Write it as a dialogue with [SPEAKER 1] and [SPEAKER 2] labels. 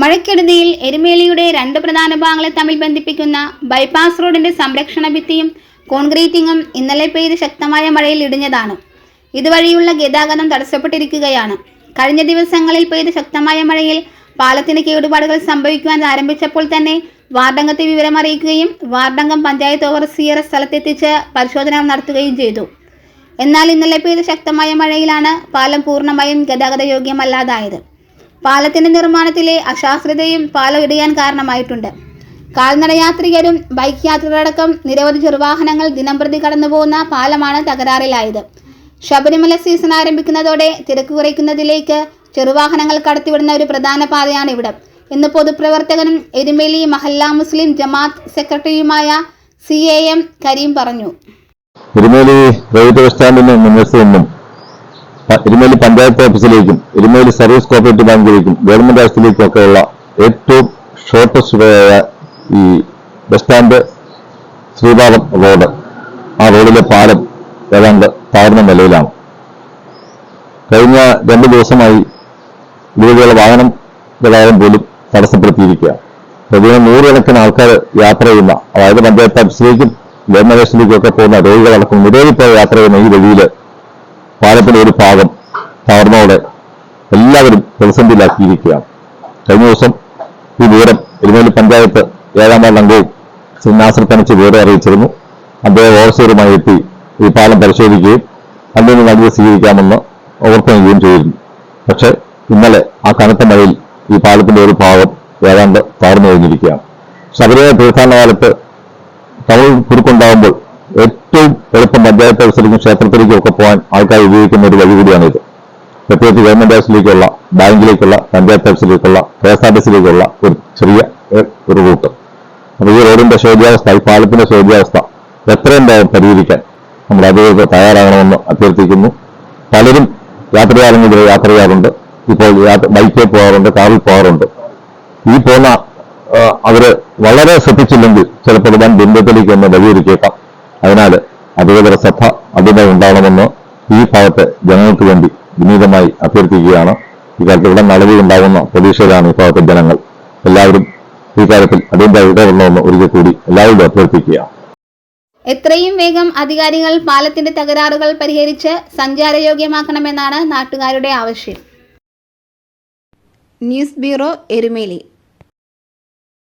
[SPEAKER 1] മഴക്കെടുതിയിൽ എരുമേലിയുടെ രണ്ട് പ്രധാന ഭാഗങ്ങളെ തമ്മിൽ ബന്ധിപ്പിക്കുന്ന ബൈപ്പാസ് റോഡിന്റെ സംരക്ഷണ ഭിത്തിയും കോൺക്രീറ്റിങ്ങും ഇന്നലെ പെയ്ത് ശക്തമായ മഴയിൽ ഇടിഞ്ഞതാണ്. ഇതുവഴിയുള്ള ഗതാഗതം തടസ്സപ്പെട്ടിരിക്കുകയാണ്. കഴിഞ്ഞ ദിവസങ്ങളിൽ പെയ്ത ശക്തമായ മഴയിൽ പാലത്തിന് കേടുപാടുകൾ സംഭവിക്കുവാൻ ആരംഭിച്ചപ്പോൾ തന്നെ വാർഡംഗത്തെ വിവരം അറിയിക്കുകയും വാർഡംഗം പഞ്ചായത്ത് ഓവർസിയർ സ്ഥലത്തെത്തിച്ച് പരിശോധന നടത്തുകയും ചെയ്തു. എന്നാൽ ഇന്നലെ പെയ്ത ശക്തമായ മഴയിലാണ് പാലം പൂർണമായും ഗതാഗത യോഗ്യമല്ലാതായത് പാലത്തിന്റെ നിർമ്മാണത്തിലെ അശാസ്ത്രതയും പാലം ഇടിയാൻ കാരണമായിട്ടുണ്ട്. കാൽനടയാത്രികരും ബൈക്ക് യാത്രികരടക്കം നിരവധി ചെറുവാഹനങ്ങൾ ദിനംപ്രതി കടന്നുപോകുന്ന പാലമാണ് തകരാറിലായത്. ശബരിമല സീസൺ ആരംഭിക്കുന്നതോടെ തിരക്ക് കുറയ്ക്കുന്നതിലേക്ക് ചെറുവാഹനങ്ങൾ കടത്തിവിടുന്ന ഒരു പ്രധാന പാതയാണ് ഇവിടം ഇന്ന് പൊതുപ്രവർത്തകനും എരുമേലി മഹല്ല മുസ്ലിം ജമാത്ത് സെക്രട്ടറിയുമായ സി എ എം കരീം പറഞ്ഞു.
[SPEAKER 2] എരുമേലി റെയിൽവേ സ്റ്റാൻഡിന് മുന്നിൽ നിന്നും എരുമേലി പഞ്ചായത്ത് ഓഫീസിലേക്കും എരുമേലി സർവീസ് കോപ്പറേറ്റീവ് ബാങ്കിലേക്കും ഗവൺമെന്റ് ഓഫീസിലേക്കും ഒക്കെയുള്ള ഏറ്റവും ഷോർട്ടസ്റ്റ് വേ ഈ ബസ് സ്റ്റാൻഡ് ശ്രീപാദം റോഡ്. ആ റോഡിലെ പാലം ഏതാണ്ട് താഴ്ന്ന നിലയിലാണ്. കഴിഞ്ഞ രണ്ട് ദിവസമായി ഇതുവഴിയുള്ള വാഹനം ഗതാഗതം പോലും തടസ്സപ്പെടുത്തിയിരിക്കുക. പ്രതിദിനം നൂറുകണക്കിന് ആൾക്കാർ യാത്ര ചെയ്യുന്ന അതായത് പഞ്ചായത്ത് ഓഫീസിലേക്കും ഗവൺമെന്റ് ഓഫീസിലേക്കും ഒക്കെ പോകുന്ന രോഗികളടക്കം നിരവധി പേർ യാത്ര ചെയ്യുന്ന ഈ വഴിയിൽ പാലത്തിന്റെ ഒരു ഭാഗം തകർന്നോടെ എല്ലാവരും പ്രതിസന്ധിയിലാക്കിയിരിക്കുകയാണ്. കഴിഞ്ഞ ദിവസം ഈ വിവരം എരുമേലി പഞ്ചായത്ത് ഏഴാം വാർഡ് അംഗവും ശ്രീ നാസർ തനിച്ച് വിവരം അറിയിച്ചിരുന്നു. അദ്ദേഹം ഓഫീസറുമായി എത്തി ഈ പാലം പരിശോധിക്കുകയും അതിൽ നിന്ന് നടപടി സ്വീകരിക്കാമെന്ന് ഓർക്കുകയും ചെയ്തിരുന്നു. പക്ഷേ ഇന്നലെ ആ കനത്ത മഴയിൽ ഈ പാലത്തിന്റെ ഒരു ഭാഗം ഏതാണ്ട് തകർന്നു കഴിഞ്ഞിരിക്കുകയാണ്. ശബരിമല തീർത്ഥാടന കാലത്ത് തമിഴ് കുരുക്കുണ്ടാകുമ്പോൾ ഏറ്റവും എളുപ്പം പഞ്ചായത്ത് ഓഫീസിലേക്കും ക്ഷേത്രത്തിലേക്കും ഒക്കെ പോകാൻ ആൾക്കാർ ഉപയോഗിക്കുന്ന ഒരു വഴി കൂടിയാണിത്. പ്രത്യേകിച്ച് ഗവൺമെന്റ് ഓഫീസിലേക്കുള്ള ബാങ്കിലേക്കുള്ള പഞ്ചായത്ത് ഓഫീസിലേക്കുള്ള കെ എസ് ആർ ടി സിയിലേക്കുള്ള ഒരു ചെറിയ ഒരു റൂട്ട്. അപ്പോൾ ഈ റോഡിന്റെ ശോചിയാവസ്ഥ ഈ പാലത്തിന്റെ ശോചിയാവസ്ഥ എത്രയും വേഗം പരിഹരിക്കാൻ നമ്മൾ അധികൃതർ തയ്യാറാകണമെന്ന് അഭ്യർത്ഥിക്കുന്നു. പലരും യാത്രകാലങ്ങളിൽ യാത്ര ചെയ്യാറുണ്ട് ഇപ്പോൾ ബൈക്കിൽ പോകാറുണ്ട് കാറിൽ പോകാറുണ്ട്. ഈ പോകുന്ന അവർ വളരെ ശ്രദ്ധിച്ചില്ലെങ്കിൽ ചിലപ്പോൾ വൻ ബിന്ദത്തിലേക്ക് ഒന്ന് വഴിയൊരുക്കിയേക്കാം. അതിനാൽ അധികൃതർ സഭ അതിനെ ഉണ്ടാവണമെന്ന് ഈ ഭാഗത്തെ ജനങ്ങൾക്ക് വേണ്ടി വിനീതമായി അഭ്യർത്ഥിക്കുകയാണ്. ഇക്കാലത്ത് ഇവിടെ നടപടി ഉണ്ടാകുന്ന പ്രതീക്ഷയിലാണ് ഈ ഭാഗത്തെ ജനങ്ങൾ. എല്ലാവരും ഈ കാര്യത്തിൽ അതിന്റെ ഇടപെടണമെന്ന് ഒരിക്കൽ കൂടി എല്ലാവരും അഭ്യർത്ഥിക്കുകയാണ്.
[SPEAKER 1] എത്രയും വേഗം അധികാരികൾ പാലത്തിന്റെ തകരാറുകൾ പരിഹരിച്ച് സഞ്ചാരയോഗ്യമാക്കണമെന്നാണ് നാട്ടുകാരുടെ ആവശ്യം. News bureau Erumeli.